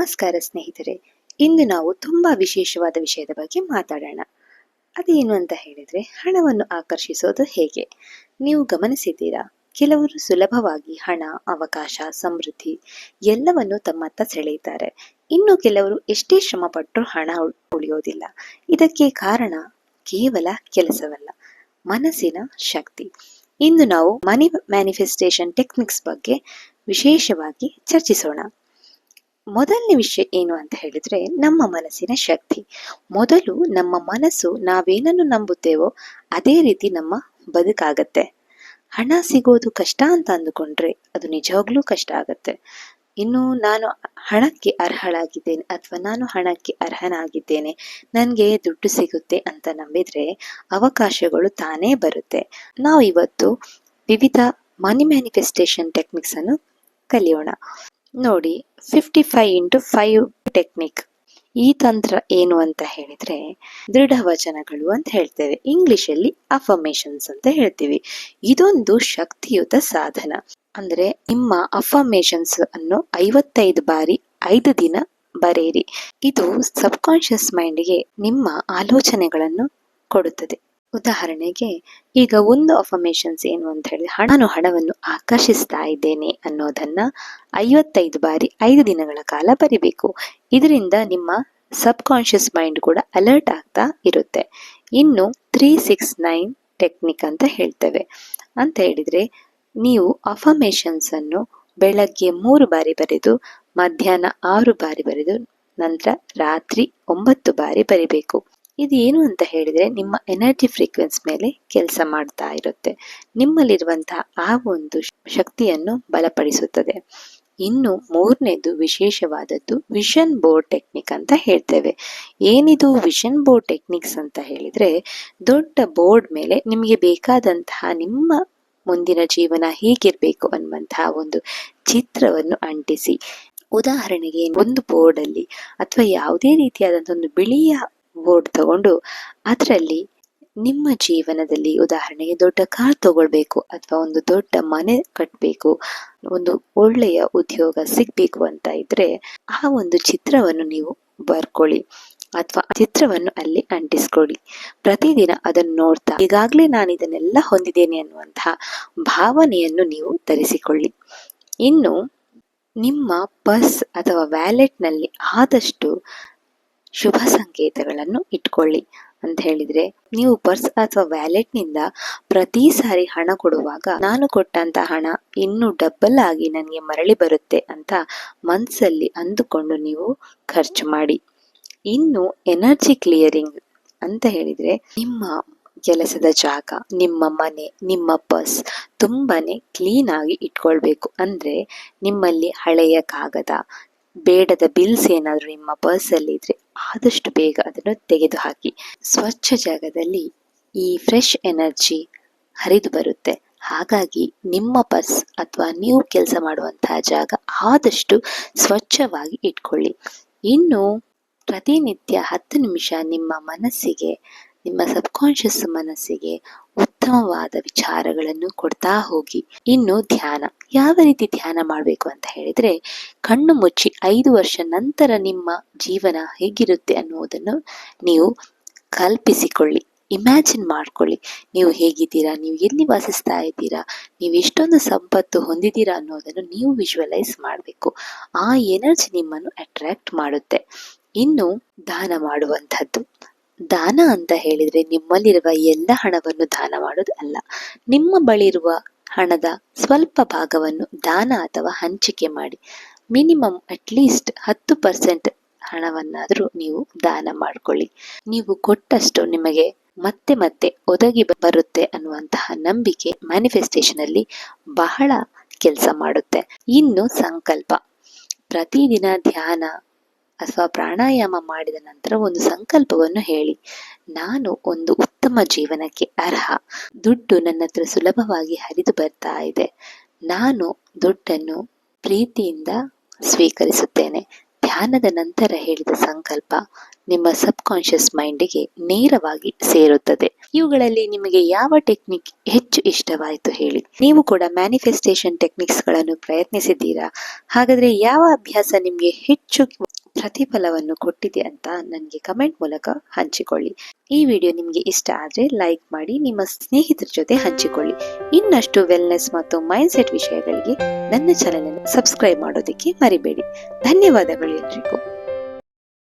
ನಮಸ್ಕಾರ ಸ್ನೇಹಿತರೆ, ಇಂದು ನಾವು ತುಂಬಾ ವಿಶೇಷವಾದ ವಿಷಯದ ಬಗ್ಗೆ ಮಾತಾಡೋಣ. ಅದೇನು ಅಂತ ಹೇಳಿದ್ರೆ, ಹಣವನ್ನು ಆಕರ್ಷಿಸೋದು ಹೇಗೆ? ನೀವು ಗಮನಿಸಿದ್ದೀರಾ? ಕೆಲವರು ಸುಲಭವಾಗಿ ಹಣ, ಅವಕಾಶ, ಸಮೃದ್ಧಿ ಎಲ್ಲವನ್ನು ತಮ್ಮತ್ತ ಸೆಳೆಯುತ್ತಾರೆ. ಇನ್ನು ಕೆಲವರು ಎಷ್ಟೇ ಶ್ರಮ ಪಟ್ಟರೂ ಹಣ ಉಳಿಯೋದಿಲ್ಲ. ಇದಕ್ಕೆ ಕಾರಣ ಕೇವಲ ಕೆಲಸವಲ್ಲ, ಮನಸ್ಸಿನ ಶಕ್ತಿ. ಇಂದು ನಾವು ಮನಿ ಮ್ಯಾನಿಫೆಸ್ಟೇಷನ್ ಟೆಕ್ನಿಕ್ಸ್ ಬಗ್ಗೆ ವಿಶೇಷವಾಗಿ ಚರ್ಚಿಸೋಣ. ಮೊದಲನೇ ವಿಷಯ ಏನು ಅಂತ ಹೇಳಿದ್ರೆ ನಮ್ಮ ಮನಸ್ಸಿನ ಶಕ್ತಿ. ಮೊದಲು ನಮ್ಮ ಮನಸ್ಸು ನಾವೇನನ್ನು ನಂಬುತ್ತೇವೋ ಅದೇ ರೀತಿ ನಮ್ಮ ಬದುಕಾಗತ್ತೆ. ಹಣ ಸಿಗೋದು ಕಷ್ಟ ಅಂತ ಅಂದುಕೊಂಡ್ರೆ ಅದು ನಿಜವಾಗ್ಲೂ ಕಷ್ಟ ಆಗತ್ತೆ. ಇನ್ನು ನಾನು ಹಣಕ್ಕೆ ಅರ್ಹಳಾಗಿದ್ದೇನೆ ಅಥವಾ ನಾನು ಹಣಕ್ಕೆ ಅರ್ಹನಾಗಿದ್ದೇನೆ, ನನಗೆ ದುಡ್ಡು ಸಿಗುತ್ತೆ ಅಂತ ನಂಬಿದ್ರೆ ಅವಕಾಶಗಳು ತಾನೇ ಬರುತ್ತೆ. ನಾವು ಇವತ್ತು ವಿವಿಧ ಮನಿ ಮ್ಯಾನಿಫೆಸ್ಟೇಷನ್ ಟೆಕ್ನಿಕ್ಸ್ ಅನ್ನು ಕಲಿಯೋಣ. ನೋಡಿ fifty five into five technique ಈ ತಂತ್ರ ಏನು ಅಂತ ಹೇಳಿದ್ರೆ, ದೃಢ ವಚನಗಳು ಅಂತ ಹೇಳ್ತೇವೆ. ಇಂಗ್ಲಿಷ್ ಅಲ್ಲಿ ಅಂತ ಹೇಳ್ತೀವಿ. ಇದೊಂದು ಶಕ್ತಿಯುತ ಸಾಧನ. ಅಂದ್ರೆ ನಿಮ್ಮ ಅಫರ್ಮೇಶನ್ಸ್ ಅನ್ನು ಐವತ್ತೈದು ಬಾರಿ ಐದು ದಿನ ಬರೆಯಿರಿ. ಇದು ಸಬ್ ಕಾನ್ಶಿಯಸ್ ಮೈಂಡ್ಗೆ ನಿಮ್ಮ ಆಲೋಚನೆಗಳನ್ನು ಕೊಡುತ್ತದೆ. ಉದಾಹರಣೆಗೆ, ಈಗ ಒಂದು ಅಫಮೇಷನ್ಸ್ ಏನು ಅಂತ ಹೇಳಿ, ನಾನು ಹಣವನ್ನು ಆಕರ್ಷಿಸ್ತಾ ಇದ್ದೇನೆ ಅನ್ನೋದನ್ನ ಐವತ್ತೈದು ಬಾರಿ ಐದು ದಿನಗಳ ಕಾಲ ಬರಿಬೇಕು. ಇದರಿಂದ ನಿಮ್ಮ ಸಬ್ ಕಾನ್ಶಿಯಸ್ ಮೈಂಡ್ ಕೂಡ ಅಲರ್ಟ್ ಆಗ್ತಾ ಇರುತ್ತೆ. ಇನ್ನು ತ್ರೀ ಸಿಕ್ಸ್ ನೈನ್ ಟೆಕ್ನಿಕ್ ಅಂತ ಹೇಳ್ತೇವೆ. ಅಂತ ಹೇಳಿದ್ರೆ, ನೀವು ಅಫಮೇಷನ್ಸನ್ನು ಅನ್ನು ಬೆಳಗ್ಗೆ ಮೂರು ಬಾರಿ ಬರೆದು, ಮಧ್ಯಾಹ್ನ ಆರು ಬಾರಿ ಬರೆದು, ನಂತರ ರಾತ್ರಿ ಒಂಬತ್ತು ಬಾರಿ ಬರಿಬೇಕು. ಇದು ಏನು ಅಂತ ಹೇಳಿದರೆ ನಿಮ್ಮ ಎನರ್ಜಿ ಫ್ರೀಕ್ವೆನ್ಸ್ ಮೇಲೆ ಕೆಲಸ ಮಾಡ್ತಾ ಇರುತ್ತೆ. ನಿಮ್ಮಲ್ಲಿರುವಂತಹ ಆ ಒಂದು ಶಕ್ತಿಯನ್ನು ಬಲಪಡಿಸುತ್ತದೆ. ಇನ್ನು ಮೂರನೇದು ವಿಶೇಷವಾದದ್ದು ವಿಷನ್ ಬೋರ್ಡ್ ಟೆಕ್ನಿಕ್ ಅಂತ ಹೇಳ್ತೇವೆ. ಏನಿದು ವಿಷನ್ ಬೋರ್ಡ್ ಟೆಕ್ನಿಕ್ಸ್ ಅಂತ ಹೇಳಿದರೆ ದೊಡ್ಡ ಬೋರ್ಡ್ ಮೇಲೆ ನಿಮಗೆ ಬೇಕಾದಂತಹ ನಿಮ್ಮ ಮುಂದಿನ ಜೀವನ ಹೇಗಿರ್ಬೇಕು ಅನ್ನುವಂತಹ ಒಂದು ಚಿತ್ರವನ್ನು ಅಂಟಿಸಿ. ಉದಾಹರಣೆಗೆ ಒಂದು ಬೋರ್ಡ್ ಅಲ್ಲಿ ಅಥವಾ ಯಾವುದೇ ರೀತಿಯಾದಂಥ ಒಂದು ಬಿಳಿಯ ಬೋರ್ಡ್ ತಗೊಂಡು ಅದರಲ್ಲಿ ನಿಮ್ಮ ಜೀವನದಲ್ಲಿ ಉದಾಹರಣೆಗೆ ದೊಡ್ಡ ಕಾರ್ ತಗೊಳ್ಬೇಕು ಅಥವಾ ಒಂದು ದೊಡ್ಡ ಮನೆ ಕಟ್ಟಬೇಕು ಒಂದು ಒಳ್ಳೆಯ ಉದ್ಯೋಗ ಸಿಗ್ಬೇಕು ಅಂತ ಇದ್ರೆ ಆ ಒಂದು ಚಿತ್ರವನ್ನು ನೀವು ಬರ್ಕೊಳ್ಳಿ ಅಥವಾ ಚಿತ್ರವನ್ನು ಅಲ್ಲಿ ಅಂಟಿಸ್ಕೊಳ್ಳಿ. ಪ್ರತಿದಿನ ಅದನ್ನು ನೋಡ್ತಾ ಈಗಾಗಲೇ ನಾನು ಇದನ್ನೆಲ್ಲ ಹೊಂದಿದ್ದೇನೆ ಅನ್ನುವಂತಹ ಭಾವನೆಯನ್ನು ನೀವು ಧರಿಸಿಕೊಳ್ಳಿ. ಇನ್ನು ನಿಮ್ಮ ಪರ್ಸ್ ಅಥವಾ ವ್ಯಾಲೆಟ್ನಲ್ಲಿ ಆದಷ್ಟು ಶುಭ ಸಂಕೇತಗಳನ್ನು ಇಟ್ಕೊಳ್ಳಿ ಅಂತ ಹೇಳಿದ್ರೆ, ನೀವು ಪರ್ಸ್ ಅಥವಾ ವ್ಯಾಲೆಟ್ನಿಂದ ಪ್ರತಿ ಸಾರಿ ಹಣ ಕೊಡುವಾಗ, ನಾನು ಕೊಟ್ಟಂತ ಹಣ ಇನ್ನು ಡಬಲ್ ಆಗಿ ನನಗೆ ಮರಳಿ ಬರುತ್ತೆ ಅಂತ ಮನಸ್ಸಲ್ಲಿ ಅಂದುಕೊಂಡು ನೀವು ಖರ್ಚು ಮಾಡಿ. ಇನ್ನು ಎನರ್ಜಿ ಕ್ಲಿಯರಿಂಗ್ ಅಂತ ಹೇಳಿದ್ರೆ, ನಿಮ್ಮ ಕೆಲಸದ ಜಾಗ, ನಿಮ್ಮ ಮನೆ, ನಿಮ್ಮ ಪರ್ಸ್ ತುಂಬಾನೇ ಕ್ಲೀನ್ ಆಗಿ ಇಟ್ಕೊಳ್ಬೇಕು. ಅಂದ್ರೆ ನಿಮ್ಮಲ್ಲಿ ಹಳೆಯ ಕಾಗದ, ಬೇಡದ ಬಿಲ್ಸ್ ಏನಾದರೂ ನಿಮ್ಮ ಪರ್ಸಲ್ಲಿ ಇದ್ರೆ ಆದಷ್ಟು ಬೇಗ ಅದನ್ನು ತೆಗೆದುಹಾಕಿ. ಸ್ವಚ್ಛ ಜಾಗದಲ್ಲಿ ಈ ಫ್ರೆಶ್ ಎನರ್ಜಿ ಹರಿದು ಬರುತ್ತೆ. ಹಾಗಾಗಿ ನಿಮ್ಮ ಬಸ್ ಅಥವಾ ನೀವು ಕೆಲಸ ಮಾಡುವಂತಹ ಜಾಗ ಆದಷ್ಟು ಸ್ವಚ್ಛವಾಗಿ ಇಟ್ಕೊಳ್ಳಿ. ಇನ್ನು ಪ್ರತಿನಿತ್ಯ ಹತ್ತು ನಿಮಿಷ ನಿಮ್ಮ ಮನಸ್ಸಿಗೆ, ನಿಮ್ಮ ಸಬ್ಕಾನ್ಷಿಯಸ್ ಮನಸ್ಸಿಗೆ ಉತ್ತಮವಾದ ವಿಚಾರಗಳನ್ನು ಕೊಡ್ತಾ ಹೋಗಿ. ಇನ್ನು ಧ್ಯಾನ. ಯಾವ ರೀತಿ ಧ್ಯಾನ ಮಾಡಬೇಕು ಅಂತ ಹೇಳಿದ್ರೆ, ಕಣ್ಣು ಮುಚ್ಚಿ ಐದು ವರ್ಷ ನಂತರ ನಿಮ್ಮ ಜೀವನ ಹೇಗಿರುತ್ತೆ ಅನ್ನುವುದನ್ನು ನೀವು ಕಲ್ಪಿಸಿಕೊಳ್ಳಿ. ಇಮ್ಯಾಜಿನ್ ಮಾಡ್ಕೊಳ್ಳಿ. ನೀವು ಹೇಗಿದ್ದೀರಾ? ನೀವು ಎಲ್ಲಿ ವಾಸಿಸ್ತಾ ಇದ್ದೀರಾ? ನೀವು ಎಷ್ಟೊಂದು ಸಂಪತ್ತು ಹೊಂದಿದ್ದೀರಾ ಅನ್ನೋದನ್ನು ನೀವು ವಿಜುವಲೈಸ್ ಮಾಡಬೇಕು. ಆ ಎನರ್ಜಿ ನಿಮ್ಮನ್ನು ಅಟ್ರಾಕ್ಟ್ ಮಾಡುತ್ತೆ. ಇನ್ನು ದಾನ ಮಾಡುವಂಥದ್ದು. ದಾನ ಅಂತ ಹೇಳಿದ್ರೆ ನಿಮ್ಮಲ್ಲಿರುವ ಎಲ್ಲ ಹಣವನ್ನು ದಾನ ಮಾಡೋದು ಅಲ್ಲ. ನಿಮ್ಮ ಬಳಿರುವ ಹಣದ ಸ್ವಲ್ಪ ಭಾಗವನ್ನು ದಾನ ಅಥವಾ ಹಂಚಿಕೆ ಮಾಡಿ. ಮಿನಿಮಮ್ ಅಟ್ಲೀಸ್ಟ್ ಹತ್ತು ಪರ್ಸೆಂಟ್ ಹಣವನ್ನಾದರೂ ನೀವು ದಾನ ಮಾಡಿಕೊಳ್ಳಿ. ನೀವು ಕೊಟ್ಟಷ್ಟು ನಿಮಗೆ ಮತ್ತೆ ಮತ್ತೆ ಒದಗಿ ಬರುತ್ತೆ ಅನ್ನುವಂತಹ ನಂಬಿಕೆ ಮ್ಯಾನಿಫೆಸ್ಟೇಷನ್ ಅಲ್ಲಿ ಬಹಳ ಕೆಲಸ ಮಾಡುತ್ತೆ. ಇನ್ನು ಸಂಕಲ್ಪ. ಪ್ರತಿದಿನ ಧ್ಯಾನ ಅಥವಾ ಪ್ರಾಣಾಯಾಮ ಮಾಡಿದ ನಂತರ ಒಂದು ಸಂಕಲ್ಪವನ್ನು ಹೇಳಿ. ನಾನು ಒಂದು ಉತ್ತಮ ಜೀವನಕ್ಕೆ ಅರ್ಹ. ದುಡ್ಡು ನನ್ನ ಹತ್ರ ಸುಲಭವಾಗಿ ಹರಿದು ಬರ್ತಾ ಇದೆ. ನಾನು ದುಡ್ಡನ್ನು ಪ್ರೀತಿಯಿಂದ ಸ್ವೀಕರಿಸುತ್ತೇನೆ. ಧ್ಯಾನದ ನಂತರ ಹೇಳಿದ ಸಂಕಲ್ಪ ನಿಮ್ಮ ಸಬ್ ಕಾನ್ಶಿಯಸ್ ಮೈಂಡಿಗೆ ನೇರವಾಗಿ ಸೇರುತ್ತದೆ. ಇವುಗಳಲ್ಲಿ ನಿಮಗೆ ಯಾವ ಟೆಕ್ನಿಕ್ ಹೆಚ್ಚು ಇಷ್ಟವಾಯಿತು ಹೇಳಿ. ನೀವು ಕೂಡ ಮ್ಯಾನಿಫೆಸ್ಟೇಷನ್ ಟೆಕ್ನಿಕ್ಸ್ಗಳನ್ನು ಪ್ರಯತ್ನಿಸಿದ್ದೀರಾ? ಹಾಗಾದ್ರೆ ಯಾವ ಅಭ್ಯಾಸ ನಿಮಗೆ ಹೆಚ್ಚು ಪ್ರತಿಫಲವನ್ನು ಕೊಟ್ಟಿದೆ ಅಂತ ನನಗೆ ಕಮೆಂಟ್ ಮೂಲಕ ಹಂಚಿಕೊಳ್ಳಿ. ಈ ವಿಡಿಯೋ ನಿಮಗೆ ಇಷ್ಟ ಆದರೆ ಲೈಕ್ ಮಾಡಿ, ನಿಮ್ಮ ಸ್ನೇಹಿತರ ಜೊತೆ ಹಂಚಿಕೊಳ್ಳಿ. ಇನ್ನಷ್ಟು ವೆಲ್ನೆಸ್ ಮತ್ತು ಮೈಂಡ್ ಸೆಟ್ ವಿಷಯಗಳಿಗೆ ನನ್ನ ಚಾನಲನ್ನು ಸಬ್ಸ್ಕ್ರೈಬ್ ಮಾಡೋದಕ್ಕೆ ಮರಿಬೇಡಿ. ಧನ್ಯವಾದಗಳು ಎಲ್ರಿಗೂ.